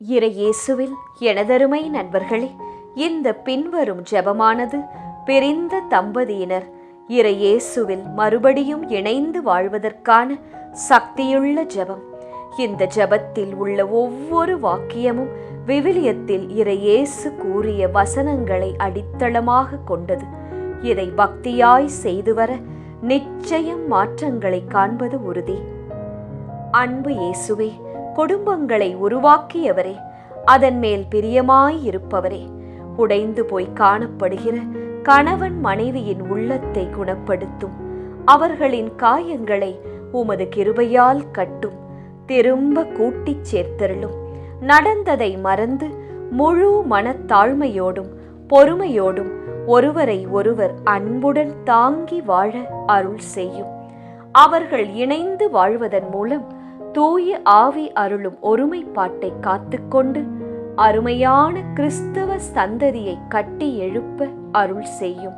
இறையேசுவில் எனதருமை நண்பர்களே இந்த பின்வரும் ஜெபமானது பிரிந்த தம்பதியினர் இறையேசுவில் மறுபடியும் இணைந்து வாழ்வதற்கான சக்தியுள்ள ஜெபம். இந்த ஜெபத்தில் உள்ள ஒவ்வொரு வாக்கியமும் விவிலியத்தில் இறையேசு கூறிய வசனங்களை அடித்தளமாக கொண்டது. இதை பக்தியாய் செய்து வர நிச்சயம் மாற்றங்களை காண்பது உறுதி. அன்பு இயேசுவே குடும்பங்களை உருவாக்கியவரே அதன் மேல் பிரியமாய் இருப்பவரே. உடைந்து போய் காணப்படுகிற கணவன் மனைவியின் உள்ளத்தை குணப்படுத்தும். அவர்களின் காயங்களை உமது கிருபையால் கட்டும். திரும்ப கூட்டிச் சேர்த்தருளும். நடந்ததை மறந்து முழு மனத்தாழ்மையோடும் பொறுமையோடும் ஒருவரை ஒருவர் அன்புடன் தாங்கி வாழ அருள் செய்யும். அவர்கள் இணைந்து வாழ்வதன் மூலம் தூய ஆவி அருளும் ஒருமைப்பாட்டை காத்துக்கொண்டு அருமையான கிறிஸ்தவ சந்ததியை கட்டி எழுப்ப அருள் செய்யும்.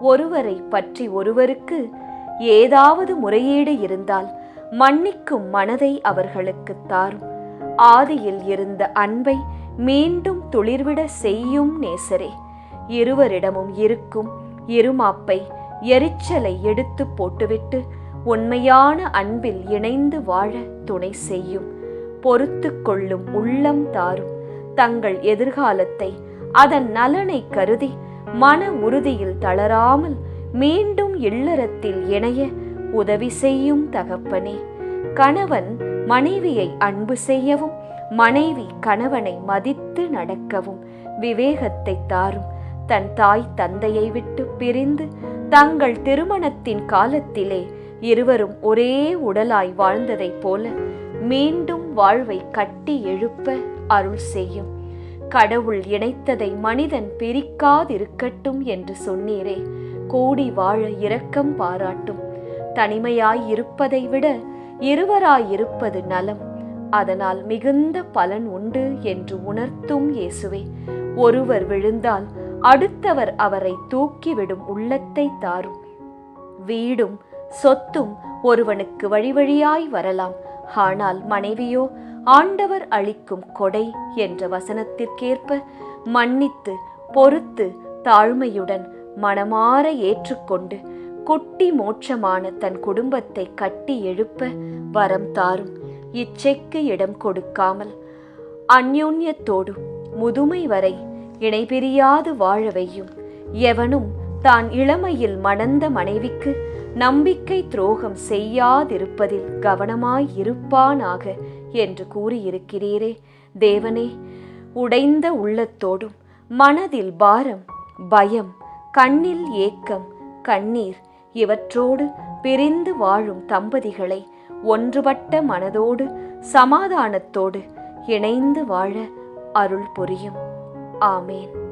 ஒருவரை பற்றி ஒருவருக்கு ஏதாவது முறையீடு இருந்தால் மன்னிக்கும் மனதை அவர்களுக்கு தாரும். ஆதியில் இருந்த அன்பை மீண்டும் துளிர்விட செய்யும் நேசரே இருவரிடமும் இருக்கும் இருமாப்பை எரிச்சலை எடுத்து போட்டுவிட்டு உண்மையான அன்பில் இணைந்து வாழ துணை செய்யும். பொறுத்து கொள்ளும் உள்ளம் தாரும். தங்கள் எதிர்காலத்தை அதன் நலனை கருதி மன உறுதியில் தளராமல் மீண்டும் இல்லறத்தில் இணைய உதவி செய்யும் தகப்பனே. கணவன் மனைவியை அன்பு செய்யவும் மனைவி கணவனை மதித்து நடக்கவும் விவேகத்தை தாரும். தன் தாய் தந்தையை விட்டு பிரிந்து தங்கள் திருமணத்தின் காலத்திலே இருவரும் ஒரே உடலாய் வாழ்ந்ததைப் போல மீண்டும் வாழ்வை கட்டி எழுப்ப அருள் செய்யும். கடவுள் இணைத்ததை மனிதன் பிரிக்காதிருக்கட்டும் என்று சொன்னீரே. கூடி வாழ இரக்கம் பாராட்டும். தனிமையாய் இருப்பதை விட இருவராய் இருப்பது நலம். அதனால் மிகுந்த பலன் உண்டு என்று உணர்த்தும் இயேசுவே. ஒருவர் விழுந்தால் அடுத்தவர் அவரை தூக்கிவிடும் உள்ளத்தை தாரும். வீடும் சொத்தும் ஒருவனுக்கு வழிவழியாய் வரலாம். ஆனால் மனைவியோ ஆண்டவர் அளிக்கும் கொடை என்ற வசனத்திற்கேற்ப மன்னித்து பொறுத்து தாழ்மையுடன் மனமாற ஏற்றுக்கொண்டு குட்டி மோட்சமான தன் குடும்பத்தை கட்டி எழுப்ப வரம் தாரும். இச்சைக்கு இடம் கொடுக்காமல் அந்யோன்யத்தோடு முதுமை வரை இணைபிரியாது வாழவையும் எவனும் தான் இளமையில் மணந்த மனைவிக்கு நம்பிக்கை துரோகம் செய்யாதிருப்பதில் கவனமாய் இருப்பானாக என்று கூறியிருக்கிறீரே. தேவனே உடைந்த உள்ளத்தோடும் மனதில் பாரம் பயம் கண்ணில் ஏக்கம் கண்ணீர் இவற்றோடு பிரிந்து வாழும் தம்பதிகளை ஒன்றுபட்ட மனதோடு சமாதானத்தோடு இணைந்து வாழ அருள் புரியும். ஆமேன்.